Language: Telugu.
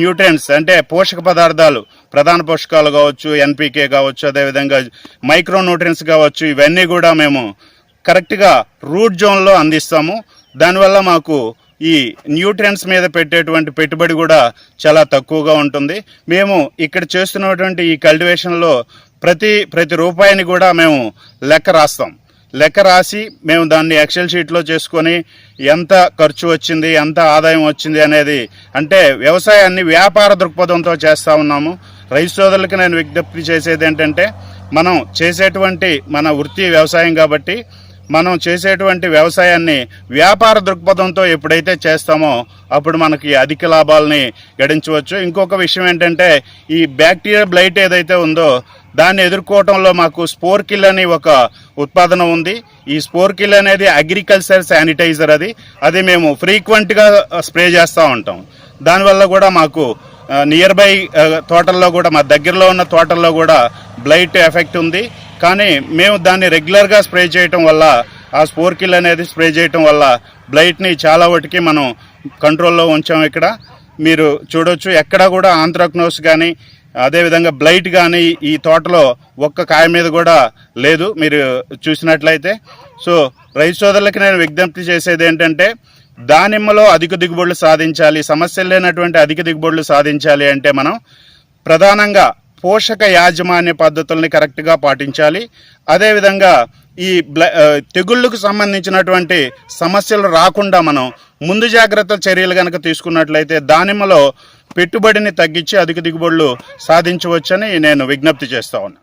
న్యూట్రియన్స్ అంటే పోషక పదార్థాలు ప్రధాన పోషకాలు కావచ్చు ఎన్పికే కావచ్చు అదేవిధంగా మైక్రో న్యూట్రియన్స్ కావచ్చు ఇవన్నీ కూడా మేము కరెక్ట్గా రూట్ జోన్లో అందిస్తాము. దానివల్ల మాకు ఈ న్యూట్రియన్స్ మీద పెట్టేటువంటి పెట్టుబడి కూడా చాలా తక్కువగా ఉంటుంది. మేము ఇక్కడ చేస్తున్నటువంటి ఈ కల్టివేషన్లో ప్రతి ప్రతి రూపాయిని కూడా మేము లెక్క రాస్తాం. లెక్క రాసి మేము దాన్ని ఎక్సెల్ షీట్లో చేసుకొని ఎంత ఖర్చు వచ్చింది ఎంత ఆదాయం వచ్చింది అనేది అంటే వ్యవసాయాన్ని వ్యాపార దృక్పథంతో చేస్తూ ఉన్నాము. రైతు సోదరులకు నేను విజ్ఞప్తి చేసేది ఏంటంటే మనం చేసేటువంటి మన వృత్తి వ్యవసాయం కాబట్టి మనం చేసేటువంటి వ్యవసాయాన్ని వ్యాపార దృక్పథంతో ఎప్పుడైతే చేస్తామో అప్పుడు మనకి అధిక లాభాలని గడించవచ్చు. ఇంకొక విషయం ఏంటంటే ఈ బ్యాక్టీరియా బ్లైట్ ఏదైతే ఉందో దాన్ని ఎదుర్కోవటంలో మాకు స్పోర్కిల్ అని ఒక ఉత్పాదన ఉంది. ఈ స్పోర్కిల్ అనేది అగ్రికల్చర్ శానిటైజర్ అది. అది మేము ఫ్రీక్వెంట్గా స్ప్రే చేస్తూ ఉంటాం. దానివల్ల కూడా మాకు నియర్ బై తోటల్లో కూడా మా దగ్గరలో ఉన్న తోటల్లో కూడా బ్లైట్ ఎఫెక్ట్ ఉంది. కానీ మేము దాన్ని రెగ్యులర్గా స్ప్రే చేయటం వల్ల ఆ స్పోర్కిల్ అనేది స్ప్రే చేయటం వల్ల బ్లైట్ని చాలా వాటికి మనం కంట్రోల్లో ఉంచాం ఇక్కడ. మీరు చూడొచ్చు ఎక్కడ కూడా ఆంథ్రాక్నోస్ కానీ అదేవిధంగా బ్లైట్ కానీ ఈ తోటలో ఒక్క కాయ మీద కూడా లేదు. మీరు చూసినట్లయితే. సో రైతు సోదరులకి నేను విజ్ఞప్తి చేసేది ఏంటంటే దానిమ్మలో అధిక దిగుబడులు సాధించాలి సమస్యలు లేనటువంటి అధిక దిగుబడులు సాధించాలి అంటే మనం ప్రధానంగా పోషక యాజమాన్య పద్ధతుల్ని కరెక్ట్గా పాటించాలి. అదేవిధంగా ఈ బ్ల తెగుళ్ళకు సంబంధించినటువంటి సమస్యలు రాకుండా మనం ముందు జాగ్రత్త చర్యలు కనుక తీసుకున్నట్లయితే దానిమ్మలో పెట్టుబడిని తగ్గించి అధిక దిగుబడులు సాధించవచ్చని నేను విజ్ఞప్తి చేస్తా ఉన్నా.